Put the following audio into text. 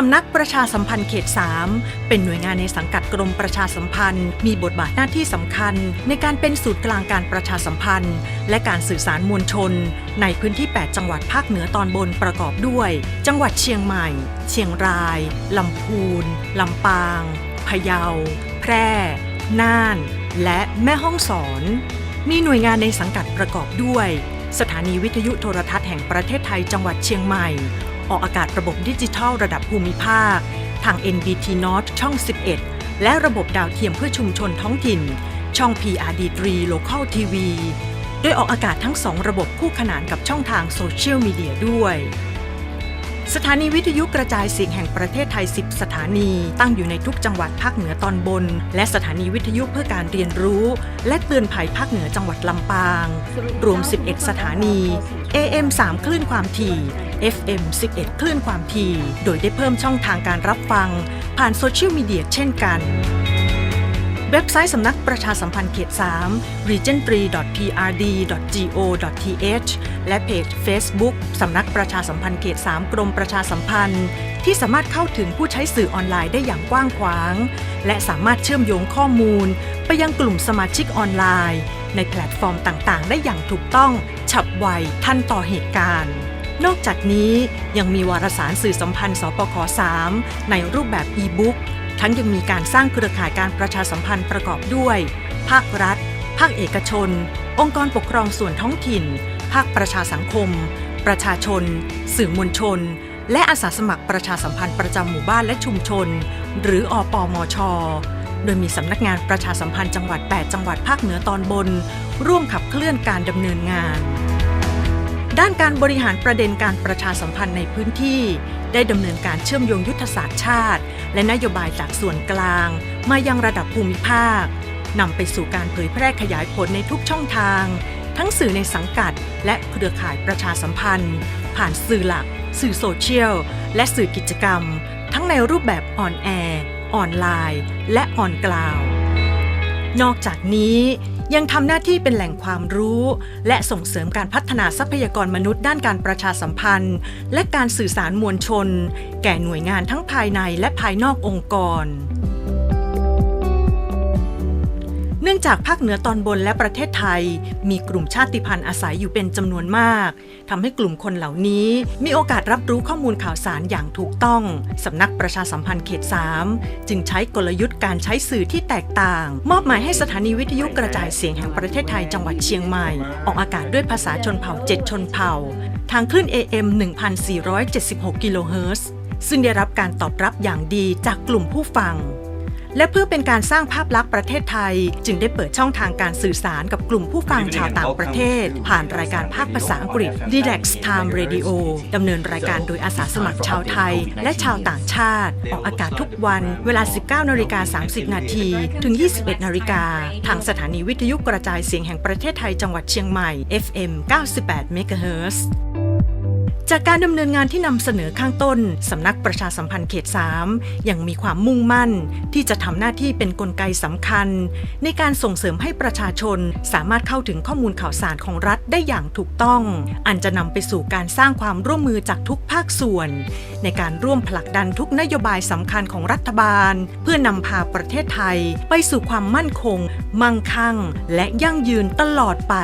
สำนักประชาสัมพันธ์เขต 3 เป็นหน่วยงานในสังกัดกรมประชาสัมพันธ์ มีบทบาทหน้าที่สำคัญ ในการเป็นศูนย์กลางการประชาสัมพันธ์ และการสื่อสารมวลชน ในพื้นที่ 8 จังหวัดภาคเหนือตอนบนประกอบด้วย จังหวัดเชียงใหม่ เชียงรายลำพูนลำปาง พะเยา แพร่ น่าน และแม่ฮ่องสอน มีหน่วยงานในสังกัดประกอบด้วย สถานีวิทยุโทรทัศน์แห่งประเทศไทยจังหวัดเชียงใหม่ ออกอากาศระบบดิจิทัลระดับภูมิภาค ทาง NBT North ช่อง 11 และระบบดาวเทียมเพื่อชุมชนท้องถิ่น ช่อง PRD3 Local TV โดยออกอากาศทั้งสองระบบคู่ขนานกับช่องทางโซเชียลมีเดียด้วย สถานีวิทยุกระจายเสียงแห่งประเทศไทย 10 สถานี ตั้งอยู่ในทุกจังหวัดภาคเหนือตอนบน และสถานีวิทยุเพื่อการเรียนรู้ และเตือนภัยภาคเหนือจังหวัดลำปาง รวม 11 สถานี AM 3 คลื่นความถี่ FM 11 คลื่นความถี่ โดยได้เพิ่มช่องทางการรับฟัง ผ่านโซเชียลมีเดียเช่นกัน เว็บไซต์สำนักประชาสัมพันธ์เขต 3 region3.prd.go.th และเพจ Facebook สำนักประชาสัมพันธ์เขต 3 กรมประชาสัมพันธ์ ที่สามารถเข้าถึงผู้ใช้สื่อออนไลน์ได้อย่างกว้างขวาง และสามารถเชื่อมโยงข้อมูล ไปยังกลุ่มสมาชิกออนไลน์ ในแพลตฟอร์มต่างๆ ได้อย่างถูกต้อง ฉับไวทันต่อเหตุการณ์นอกจากนี้ยังมีวารสารสื่อสัมพันธ์ สปค 3 ในรูปแบบอีบุ๊ก ทั้งยังมีการสร้างเครือข่ายการประชาสัมพันธ์ประกอบด้วย ภาครัฐ ภาคเอกชน องค์กรปกครองส่วนท้องถิ่น ภาคประชาสังคม ประชาชน สื่อมวลชน และอาสาสมัครประชาสัมพันธ์ประจำหมู่บ้านและชุมชน หรืออปมช โดยมีสำนักงานประชาสัมพันธ์จังหวัด 8 จังหวัดภาคเหนือตอนบน ร่วมขับเคลื่อนการดำเนินงานด้านการบริหารประเด็นการประชาสัมพันธ์ในพื้นที่ ได้ดำเนินการเชื่อมโยงยุทธศาสตร์ชาติ และนโยบายจากส่วนกลาง มายังระดับภูมิภาคนำไปสู่การเผยแพร่ขยายผลในทุกช่องทาง ทั้งสื่อในสังกัด และเครือข่ายประชาสัมพันธ์ ผ่านสื่อหลัก สื่อโซเชียล และสื่อกิจกรรม ทั้งในรูปแบบออนแอร์ออนไลน์ และออนกลาว นอกจากนี้ ยังทำหน้าที่เป็นแหล่งความรู้ และส่งเสริมการพัฒนาทรัพยากรมนุษย์ด้านการประชาสัมพันธ์ และการสื่อสารมวลชน แก่หน่วยงานทั้งภายในและภายนอกองค์กร องจากภาคเหนือตอนบนและประเทศไทย มีกลุ่มชาติพันธุ์อาศัยอยู่เป็นจำนวนมาก ทำให้กลุ่มคนเหล่านี้ มีโอกาสรับรู้ข้อมูลข่าวสารอย่างถูกต้อง สำนักประชาสัมพันธ์เขต 3 จึงใช้กลยุทธ์การใช้สื่อที่แตกต่าง มอบหมายให้สถานีวิทยุกระจายเสียงแห่งประเทศไทยจังหวัดเชียงใหม่ ออกอากาศด้วยภาษาชนเผ่า 7 ชนเผ่า ทางคลื่น AM 1476 กิโลเฮิรตซ์ซึ่งได้รับการตอบรับอย่างดีจากกลุ่มผู้ฟัง และเพื่อเป็นการสร้างภาพลักษณ์ประเทศไทย จึงได้เปิดช่องทางการสื่อสารกับกลุ่มผู้ฟังชาวต่างประเทศ ผ่านรายการภาคภาษาอังกฤษ Relax Time Radio ดำเนินรายการโดยอาสาสมัครชาวไทย และชาวต่างชาติ ออกอากาศทุกวันเวลา 19นาฬิกา30 นาทีถึง 21นาฬิกาทางสถานีวิทยุกระจายเสียงแห่งประเทศไทยจังหวัดเชียงใหม่ FM 98 MHz จากการดำเนินงานที่นำเสนอข้างต้นสำนักประชาสัมพันธ์เขต 3 ยังมีความมุ่งมั่น ที่จะทำหน้าที่เป็นนกลไกสำคัญ ในการส่งเสริมให้ประชาชนสามารถเข้าถึงข้อมูลข่าวสารของรัฐได้อย่างถูกต้อง อันจะนำไปสู่การสร้างความร่วมมือจากทุกภาคส่วน ในการร่วมผลักดันทุกนโยบายสำคัญของรัฐบาล เพื่อนำพาประเทศไทย ไปสู่ความมั่นคง มั่งคั่ง และยั่งยืนตลอดไป